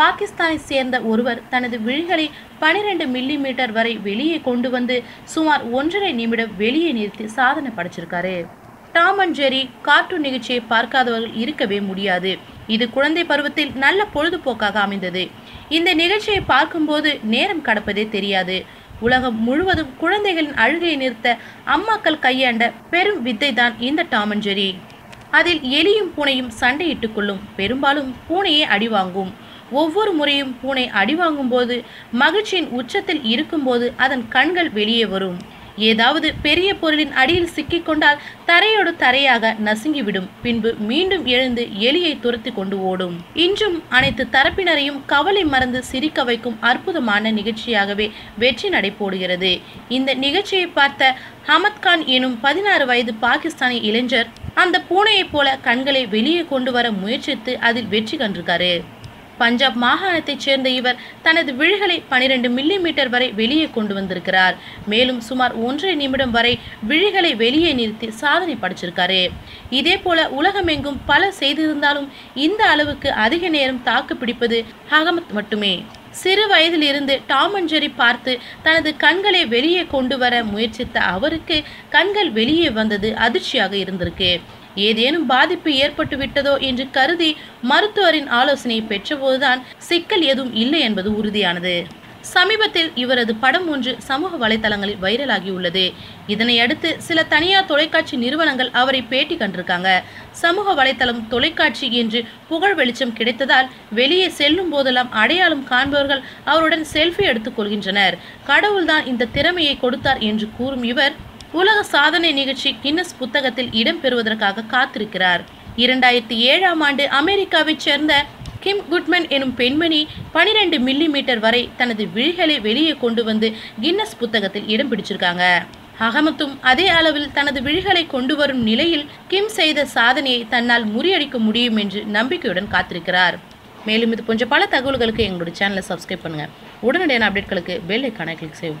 பாகிஸ்தானை சேர்ந்த ஒருவர் தனது விழிகளை பனிரெண்டு மில்லி மீட்டர் வரை வெளியே கொண்டு வந்து சுமார் ஒன்றரை நிமிடம் வெளியே நிறுத்தி சாதனை படைச்சிருக்காரு. டாம் அண்ட் ஜெரி கார்ட்டூன் நிகழ்ச்சியை பார்க்காதவர்கள் இருக்கவே முடியாது. இது குழந்தை பருவத்தில் நல்ல பொழுதுபோக்காக அமைந்தது. இந்த நிகழ்ச்சியை பார்க்கும்போது நேரம் கடப்பதே தெரியாது. உலகம் முழுவதும் குழந்தைகளின் அழுகையை நிறுத்த அம்மாக்கள் கையாண்ட பெரும் வித்தை தான் இந்த டாம் அண்ட் ஜெரி. அதில் எலியும் பூனையும் சண்டையிட்டுக் கொள்ளும். பெரும்பாலும் பூனையே அடிவாங்கும் ஒவ்வொரு முறையும் பூனை அடிவாங்கும் போது மகிழ்ச்சியின் உச்சத்தில் இருக்கும்போது அதன் கண்கள் வெளியே வரும். ஏதாவது பெரிய பொருளின் அடியில் சிக்கிக்கொண்டால் தரையோடு தரையாக நசுங்கிவிடும். பின்பு மீண்டும் எழுந்து எலியை துரத்தி கொண்டு ஓடும். இன்றும் அனைத்து தரப்பினரையும் கவலை மறந்து சிரிக்க வைக்கும் அற்புதமான நிகழ்ச்சியாகவே வெற்றி நடை போடுகிறது. இந்த நிகழ்ச்சியை பார்த்த ஹமத் கான் எனும் பதினாறு வயது பாகிஸ்தானிய இளைஞர் அந்த பூனையைப் போல கண்களை வெளியே கொண்டு வர முயற்சித்து அதில் வெற்றி கண்டிருக்காரு. பஞ்சாப் மாகாணத்தைச் சேர்ந்த இவர் தனது விழிகளை பனிரெண்டு மில்லி மீட்டர் வரை வெளியே கொண்டு வந்திருக்கிறார். மேலும் சுமார் ஒன்றரை நிமிடம் வரை விழிகளை வெளியே நிறுத்தி சாதனை படைச்சிருக்காரு. இதே போல உலகமெங்கும் பல செய்திருந்தாலும் இந்த அளவுக்கு அதிக நேரம் தாக்கு பிடிப்பது அகமத் மட்டுமே. சிறு வயதிலிருந்து டாம் அண்ட் ஜெரி பார்த்து தனது கண்களை வெளியே கொண்டு வர முயற்சித்த அவருக்கு கண்கள் வெளியே வந்தது அதிர்ச்சியாக இருந்திருக்கு. ஏதேனும் பாதிப்பு ஏற்பட்டு விட்டதோ என்று கருதி மருத்துவரின் ஆலோசனையை பெற்றபோதுதான் சிக்கல் எதுவும் இல்லை என்பது உறுதியானது. சமீபத்தில் இவரது படம் ஒன்று சமூக வலைதளங்களில் வைரலாகியுள்ளது. உள்ளது இதனை அடுத்து சில தனியார் தொலைக்காட்சி நிறுவனங்கள் அவரை பேட்டி கண்டிருக்காங்க. சமூக வலைதளம் தொலைக்காட்சி என்று புகழ் வெளிச்சம் கிடைத்ததால் வெளியே செல்லும் போதெல்லாம் அடையாளம் காண்பவர்கள் அவருடன் செல்ஃபி எடுத்துக் கொள்கின்றனர். கடவுள்தான் இந்த திறமையை கொடுத்தார் என்று கூறும் இவர் உலக சாதனை நிகழ்ச்சி கின்னஸ் புத்தகத்தில் இடம்பெறுவதற்காக காத்திருக்கிறார். இரண்டாயிரத்தி ஏழாம் ஆண்டு அமெரிக்காவைச் சேர்ந்த கிம் குட்மன் எனும் பெண்மணி பனிரெண்டு மில்லி மீட்டர் வரை தனது விழிகளை வெளியே கொண்டு வந்து கின்னஸ் புத்தகத்தில் இடம் பிடிச்சிருக்காங்க. அகமத்தும் அதே அளவில் தனது விழிகளை கொண்டு வரும் நிலையில் கிம் செய்த சாதனையை தன்னால் முறியடிக்க முடியும் என்று நம்பிக்கையுடன் காத்திருக்கிறார். மேலும் இது போன்ற பல தகவல்களுக்கு எங்களோட சேனலை சப்ஸ்கிரைப் பண்ணுங்கள் உடனடியான அப்டேட்களுக்கு பெல் ஐக்கானை கிளிக் செய்யும்